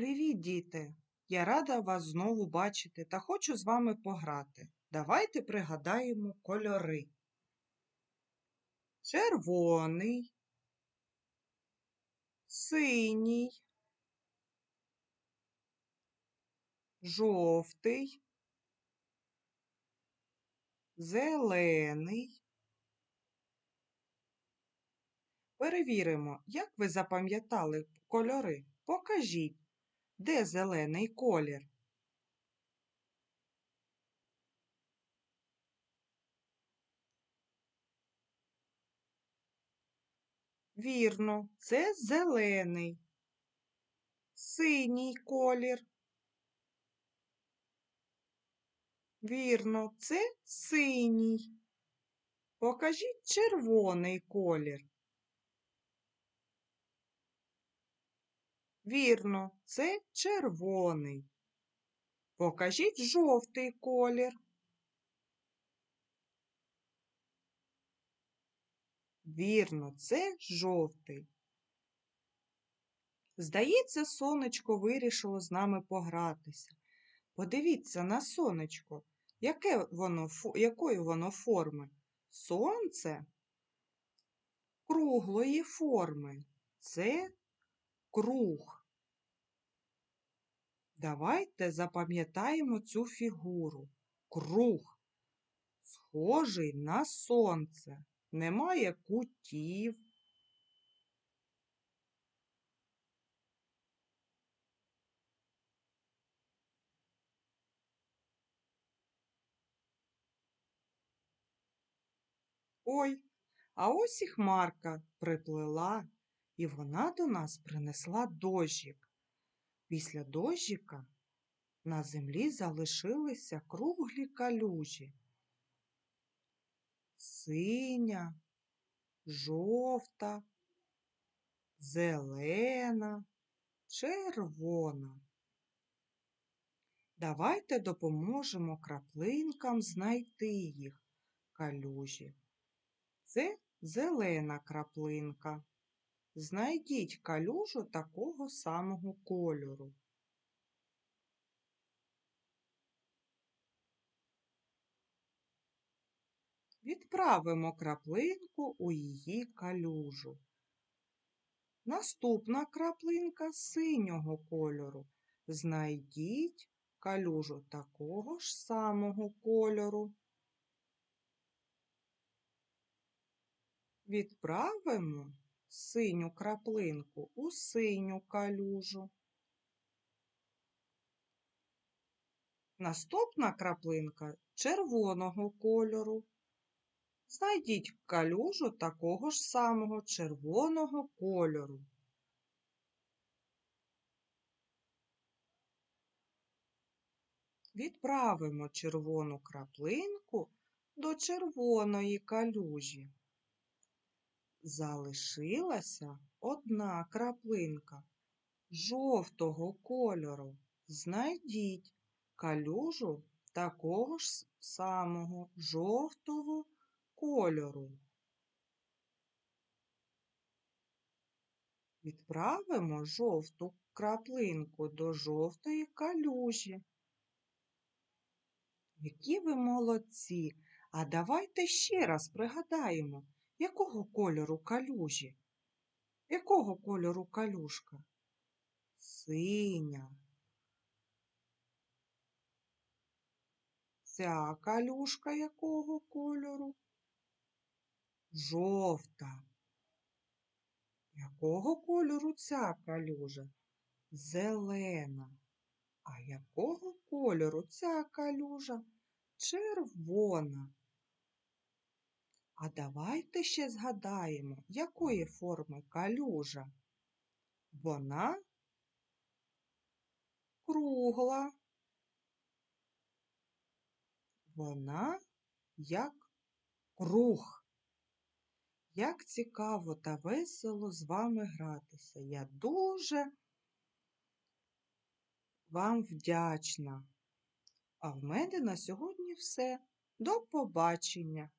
Привіт, діти! Я рада вас знову бачити та хочу з вами пограти. Давайте пригадаємо кольори. Червоний, синій, жовтий, зелений. Перевіримо, як ви запам'ятали кольори. Покажіть, де зелений колір? Вірно, це зелений. Синій колір. Вірно, це синій. Покажіть червоний колір. Вірно, це червоний. Покажіть жовтий колір. Вірно, це жовтий. Здається, сонечко вирішило з нами погратися. Подивіться на сонечко, яке воно, якої воно форми? Сонце круглої форми. Це круг. Давайте запам'ятаємо цю фігуру. Круг, схожий на сонце, немає кутів. Ой, а ось і хмарка приплила, і вона до нас принесла дощик. Після дощика на землі залишилися круглі калюжі. Синя, жовта, зелена, червона. Давайте допоможемо краплинкам знайти їх калюжі. Це зелена краплинка. Знайдіть калюжу такого самого кольору. Відправимо краплинку у її калюжу. Наступна краплинка синього кольору. Знайдіть калюжу такого ж самого кольору. Відправимо синю краплинку у синю калюжу. Наступна краплинка червоного кольору. Знайдіть калюжу такого ж самого червоного кольору. Відправимо червону краплинку до червоної калюжі. Залишилася одна краплинка жовтого кольору. Знайдіть калюжу такого ж самого жовтого кольору. Відправимо жовту краплинку до жовтої калюжі. Які ви молодці! А давайте ще раз пригадаємо, якого кольору калюжі? Якого кольору калюшка? Синя. Ця калюшка якого кольору? Жовта. Якого кольору ця калюжа? Зелена. А якого кольору ця калюжа? Червона. А давайте ще згадаємо, якої форми калюжа. Вона кругла. Вона як круг. Як цікаво та весело з вами гратися. Я дуже вам вдячна. А в мене на сьогодні все. До побачення!